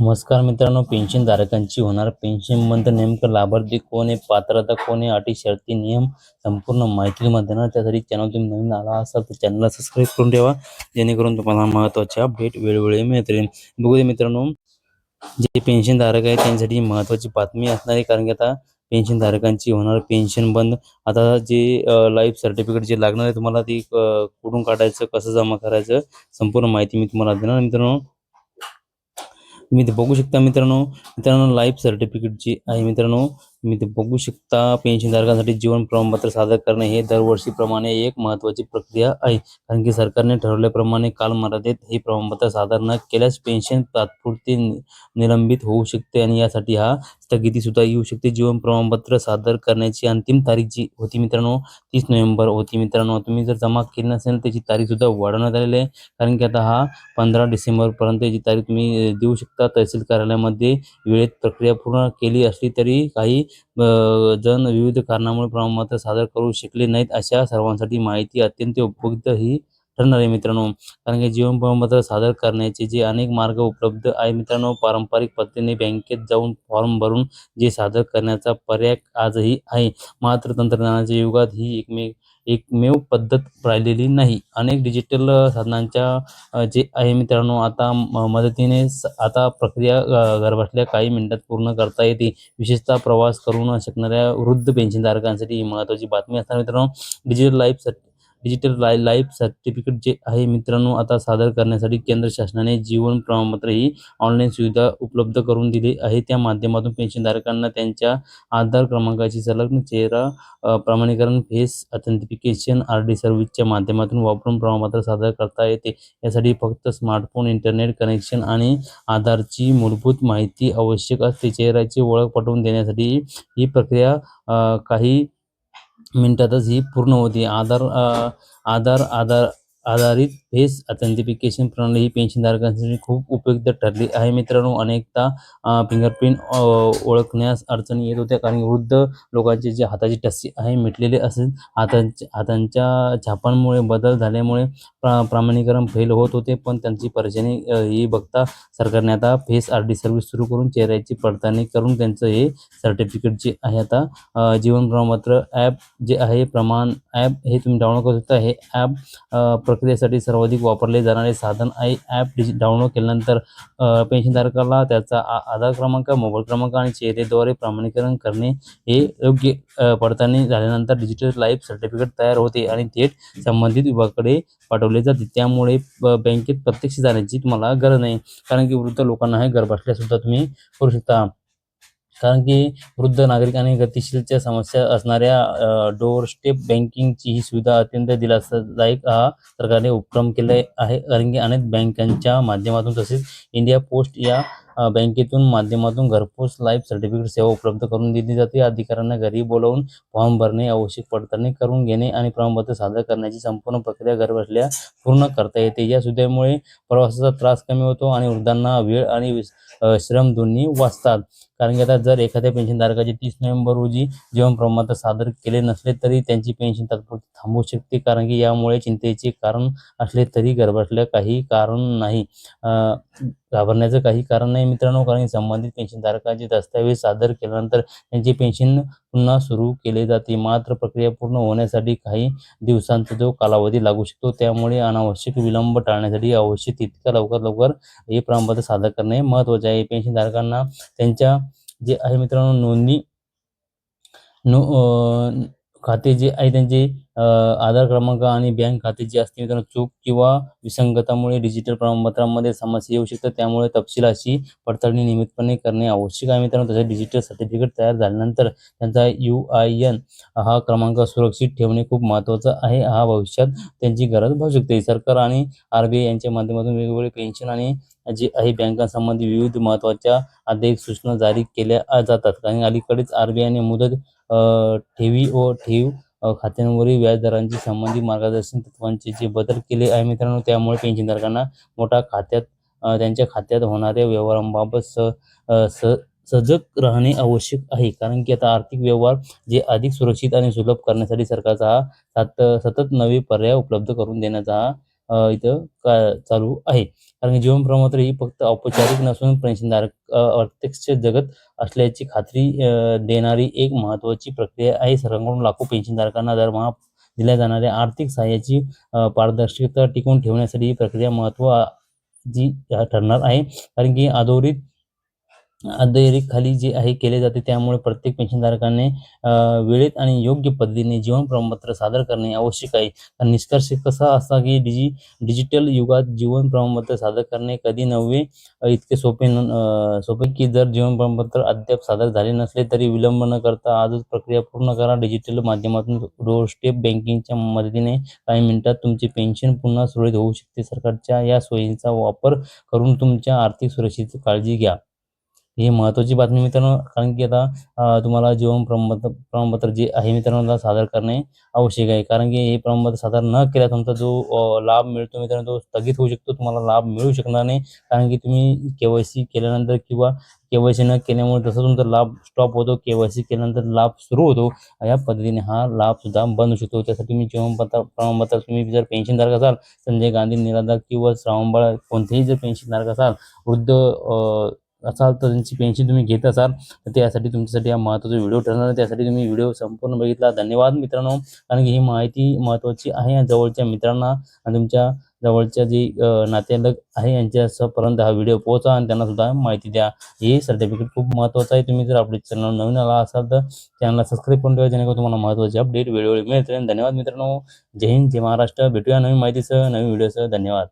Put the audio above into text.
नमस्कार मित्रांनो पेन्शन धारकांची होणार पेन्शन बंद. नेमकं लाभार्थी कोण आहे पात्रता कोण आहे अटी शर्ती नियम संपूर्ण माहितीमध्ये देणार त्यासाठी चॅनल तुम्ही नवीन आला असाल तर चॅनलला सबस्क्राईब करून ठेवा. जेणेकरून तुम्हाला महत्त्वाचे अपडेट वेळोवेळी मिळतील. बघू दे मित्रांनो जे पेन्शन धारक आहे त्यांच्यासाठी महत्त्वाची बातमी असणार आहे. कारण की आता पेन्शन धारकांची होणार पेन्शन बंद. आता जे लाईफ सर्टिफिकेट जे लागणार आहे तुम्हाला ती कुठून काढायचं कसं जमा करायचं संपूर्ण माहिती मी तुम्हाला देणार मित्रांनो. तुम्ही ते बघू शकता मित्रांनो. मित्रांनो लाईफ सर्टिफिकेट जे आहे मित्रांनो तुम्ही ते बघू शकता. पेन्शनधारकांसाठी जीवन प्रमाणपत्र सादर करणे हे दरवर्षीप्रमाणे एक महत्त्वाची प्रक्रिया आहे. कारण की सरकारने ठरवल्याप्रमाणे कालमर्यादेत हे प्रमाणपत्र सादर न केल्यास पेन्शन तात्पुरते निलंबित होऊ शकते आणि यासाठी हा स्थगिती सुद्धा येऊ शकते. जीवन प्रमाणपत्र सादर करण्याची अंतिम तारीख जी होती मित्रांनो तीस नोव्हेंबर होती मित्रांनो. तुम्ही जर जमा केली नसेल त्याची तारीख सुद्धा वाढवण्यात आलेली आहे. कारण की आता हा पंधरा डिसेंबरपर्यंत याची तारीख तुम्ही देऊ शकता. तहसील कार्यालयामध्ये वेळेत प्रक्रिया पूर्ण केली असली तरी काही जण विविध कारणामुळे प्रमाणपत्र सादर करू शकले नाहीत अशा सर्वांसाठी माहिती अत्यंत उपयुक्त ही ठरणार आहे मित्रांनो. कारण की जीवन प्रमाणपत्र सादर करण्याचे जे अनेक मार्ग उपलब्ध आहे मित्रांनो पारंपरिक पद्धतीने बँकेत जाऊन फॉर्म भरून जे सादर करण्याचा पर्याय आजही आहे. मात्र तंत्रज्ञानाच्या युगात ही एकमेव एकमेव पद्धत राहिलेली नाही. अनेक डिजिटल साधनांच्या जे आहे मित्रांनो आता म- मदतीने आता प्रक्रिया घरबसल्या काही मिनिटात पूर्ण करता येते. विशेषतः प्रवास करू न शकणाऱ्या वृद्ध पेन्शनधारकांसाठी ही महत्त्वाची बातमी असणार मित्रांनो. डिजिटल लाईफ सर्ट डिजिटल लाय लाईफ सर्टिफिकेट जे आहे मित्रांनो आता सादर करण्यासाठी केंद्र शासनाने जीवन प्रमाणपत्र ही ऑनलाईन सुविधा उपलब्ध करून दिली आहे. त्या माध्यमातून पेन्शनधारकांना त्यांच्या आधार क्रमांकाची संलग्न चेहरा प्रमाणीकरण फेस ऑथेंटिफिकेशन आर डी सर्व्हिसच्या माध्यमातून वापरून प्रमाणपत्र सादर करता येते. यासाठी फक्त स्मार्टफोन इंटरनेट कनेक्शन आणि आधारची मूलभूत माहिती आवश्यक असते. चेहऱ्याची ओळख पटवून देण्यासाठी ही प्रक्रिया काही मिनटातच ही पूर्ण होते. आधार आधार आधार आधारित फेस ऑथेंटिफिकेशन प्रणाली ही पेन्शनधारकांसाठी खूप उपयुक्त ठरली आहे. मित्रांनो अनेकदा फिंगरप्रिंट ओळखण्यास अडचणी येत होत्या. कारण वृद्ध लोकांचे जे हाताची टस्सी आहे मिटलेले असेल हातांच्या हातांच्या छापांमुळे बदल झाल्यामुळे प्रा प्रमाणीकरण फेल होत होते. पण त्यांची परेशानी ही बघता सरकारने आता फेस आर डी सर्व्हिस सुरू करून चेहऱ्याची पडताळणी करून त्यांचं हे सर्टिफिकेट जे आहे आता जीवन प्रमाणपत्र ॲप जे आहे प्रमाण ॲप हे तुम्ही डाउनलोड करू शकता. हे ॲप प्रक्रियेसाठी सर्वाधिक वापरले जाणारे साधन आहे. ॲप डिजि डाउनलोड केल्यानंतर पेन्शनधारकाला त्याचा आ आधार क्रमांक मोबाईल क्रमांक आणि चेहऱ्याद्वारे प्रमाणीकरण करणे हे योग्य पडताळणी झाल्यानंतर डिजिटल लाईफ सर्टिफिकेट तयार होते आणि थेट संबंधित विभागाकडे पाठवले जाते. त्यामुळे बँकेत प्रत्यक्ष जाण्याची तुम्हाला गरज नाही. कारण की वृद्ध लोकांना हे घर बसल्यासुद्धा तुम्ही करू शकता. कारण की वृद्ध नागरिक आणि गतिशीलच्या समस्या असणाऱ्या डोअर स्टेप बँकिंगची ही सुविधा अत्यंत दिलासादायक हा सरकारने उपक्रम केले आहे. कारण की अनेक बँकांच्या माध्यमातून तसेच इंडिया पोस्ट या बँकेतून माध्यमातून घरपोच लाईफ सर्टिफिकेट सेवा उपलब्ध करून दिली जाते. अधिकाऱ्यांना घरी बोलावून फॉर्म भरणे आवश्यक पडताळणी करून घेणे आणि प्रमाणपत्र सादर करण्याची संपूर्ण प्रक्रिया घरबसल्या पूर्ण करता येते. या सुविधेमुळे प्रवासाचा त्रास कमी होतो आणि वृद्धांना वेळ आणि श्रम दोन्ही वाचतात. कारण की आता जर एखाद्या पेन्शनधारकाचे तीस नोव्हेंबर रोजी जीवन प्रमाणपत्र सादर केले नसले तरी त्यांची पेन्शन तात्पुरती थांबू शकते. कारण की यामुळे चिंतेचे कारण असले तरी घरबसल्या काही कारण नाही. घाबरण्याचं काही कारण नाही. मित्रांनो कारण संबंधित पेन्शनधारकांचे दस्तावेज सादर केल्यानंतर त्यांची पेन्शन पुन्हा सुरू केले जाते. मात्र प्रक्रिया पूर्ण होण्यासाठी काही दिवसांचा जो कालावधी लागू शकतो त्यामुळे अनावश्यक विलंब टाळण्यासाठी आवश्यक तितक्या लवकर लवकर हे प्रमाणपत्र सादर करणे महत्त्वाचे आहे. पेन्शनधारकांना त्यांच्या जे आहे मित्रांनो नोंदणी नो खाते जे आहे त्यांचे आधार क्रमांक आणि बँक खाते जे असते मित्रांनो चूक किंवा विसंगतामुळे डिजिटल प्रमाणपत्रांमध्ये समस्या येऊ शकतात. त्यामुळे तपशिलाची पडताळणी नियमितपणे करणे आवश्यक आहे मित्रांनो. तसेच डिजिटल सर्टिफिकेट तयार झाल्यानंतर त्यांचा यू आय एन हा क्रमांक सुरक्षित ठेवणे खूप महत्त्वाचं आहे. हा भविष्यात त्यांची गरज भासू शकते. सरकार आणि आर बी आय यांच्या माध्यमातून वेगवेगळे पेन्शन आणि जे आहे बँकांसंबंधी विविध महत्त्वाच्या अध्यक्ष सूचना जारी केल्या जातात. कारण अलीकडेच आर बी आयने मुदत ठेवी व ठेव खात्यांवरील व्याजदरांशी संबंधित मार्गदर्शन तत्वांचे जे बदल केले आहे मित्रांनो त्यामुळे पेन्शनधारकांना मोठा खात्यात त्यांच्या खात्यात होणाऱ्या व्यवहारांबाबत स स सजग राहणे आवश्यक आहे. कारण की आता आर्थिक व्यवहार जे अधिक सुरक्षित आणि सुलभ करण्यासाठी सरकारचा हा सात सतत नवे पर्याय उपलब्ध करून देण्याचा हा इथं का चालू आहे. कारण जीवन प्रमाणपत्र ही फक्त औपचारिक नसून पेन्शनधारक अ, प्रत्यक्ष जगत असल्याची खात्री देणारी एक महत्त्वाची प्रक्रिया आहे. सरकारकडून लाखो पेन्शनधारकांना दरमहा दिल्या जाणाऱ्या आर्थिक सहाय्याची पारदर्शकता टिकवून ठेवण्यासाठी ही प्रक्रिया महत्त्वाची ठरणार आहे. कारण की अधोरित खाली जे आहे केले जाते त्यामुळे प्रत्येक पेन्शनधारकाने वेळेत आणि योग्य पद्धतीने जीवन प्रमाणपत्र सादर करणे आवश्यक आहे. निष्कर्ष कसा असा की डिजि डिजिटल युगात जीवन प्रमाणपत्र सादर करणे कधी नव्हे इतके सोपे न सोपे की जर जीवन प्रमाणपत्र अद्याप सादर झाले नसले तरी विलंब न करता आजच प्रक्रिया पूर्ण करा. डिजिटल माध्यमातून डोरस्टेप बँकिंगच्या मदतीने काही मिनिटात तुमची पेन्शन पुन्हा सुरळीत होऊ शकते. सरकारच्या या सोयींचा वापर करून तुमच्या आर्थिक सुरक्षेची काळजी घ्या. ही महत्त्वाची बातमी मित्रांनो, कारण की आता तुम्हाला जीवन प्रमाणपत्र प्रमाणपत्र जे आहे मित्रांनो सादर करणे आवश्यक आहे. कारण की हे प्रमाणपत्र सादर न केल्यास तुमचा जो लाभ मिळतो मित्रांनो तो स्थगित होऊ शकतो. तुम्हाला लाभ मिळू शकणार नाही. कारण की तुम्ही के वाय सी केल्यानंतर किंवा के वाय सी न केल्यामुळे जसं तुमचा लाभ स्टॉप होतो सी केल्यानंतर लाभ सुरू होतो, या पद्धतीने हा लाभसुद्धा बंद होऊ शकतो. त्यासाठी तुम्ही जीवनपत्र प्रमाणपत्र, तुम्ही जर पेन्शनधारक असाल, संजय गांधी, निराधार किंवा श्रावणबाळ कोणतेही जर पेन्शनधारक असाल, वृद्ध असाल तर त्यांची पेन्शन तुम्ही घेत असाल तर त्यासाठी तुमच्यासाठी हा महत्त्वाचा व्हिडिओ ठरणार त्यासाठी तुम्ही व्हिडिओ संपूर्ण बघितला. धन्यवाद मित्रांनो. कारण की ही माहिती महत्त्वाची आहे जवळच्या मित्रांना आणि तुमच्या जवळच्या जे अ, नातेवाईक आहे यांच्यापर्यंत हा व्हिडिओ पोहोचा आणि त्यांना सुद्धा माहिती द्या. हे सर्टिफिकेट खूप महत्त्वाचं आहे. तुम्ही जर आपले चॅनल नवीन आला असाल तर चॅनलला सबस्क्राईब करून ठेवा जेणेकरून तुम्हाला महत्त्वाचे अपडेट वेळोवेळी मिळतील धन्यवाद मित्रांनो. जय हिंद जय महाराष्ट्र. भेटूया नवीन माहितीसह नवीन व्हिडिओसह. धन्यवाद.